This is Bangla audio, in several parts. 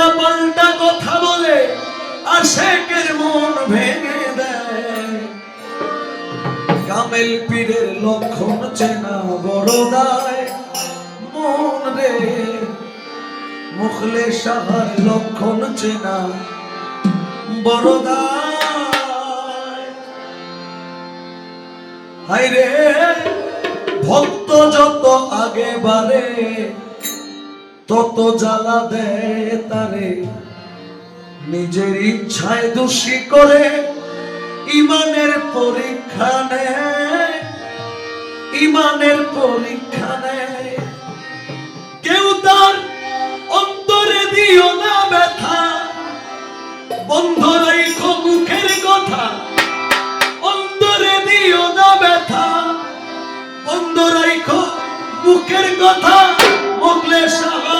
উল্টা পাল্টা কথা বলে আশেকের মন ভেঙে দেয়। কামেল পীরের লক্ষণ চেনা বড় দায়। মন রে, মুখলে সাহার লক্ষণ চেনা বড় দায়। ভক্ত যত আগে বাড়ে তত জ্বালা দেয় তারে। নিজের ইচ্ছায় দোষী করে, ইমানের পরীক্ষা নেয়। ইমানের পরীক্ষা কেউ তার অন্তরে দিও না ব্যথা। বন্ধ রাইখো মুখের কথা। অন্তরে দিও না ব্যথা। বন্ধ রাইখো মুখের কথা। মুখলে সাহায্য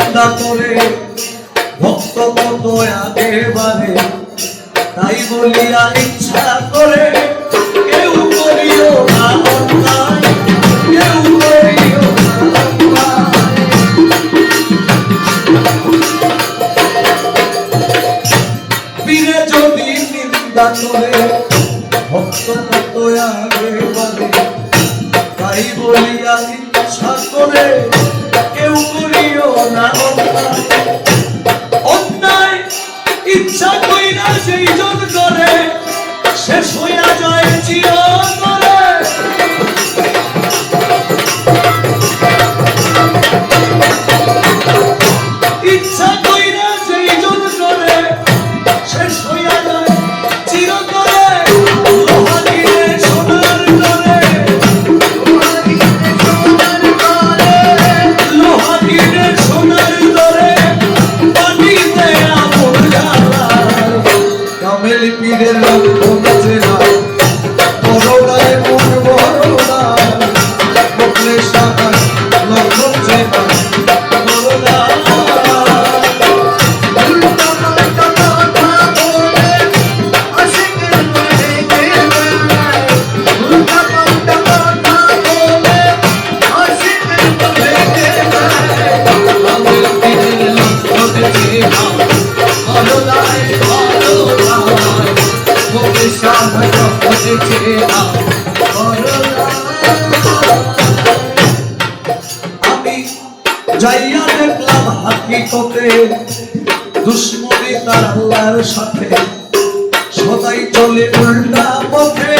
নিন্দা করে, ভক্ত কত আগে তাই বলিয়া ইচ্ছা করে, কেউ করিও ভক্ত কত আগে বাড়ে তাই বলিয়া ইচ্ছা করে না অন্যায়। ইচ্ছা কইরা সেই জন করে শেষ হইয়া যায় চিরতরে কামেল পীরের লক্ষণ চেনা বড়দায় মন বড়দায় আমি যাইয়া দেখলাম হাকিকতে দুশ্মনী তার আল্লাহর সাথে। সদাই চলে উল্টা পথে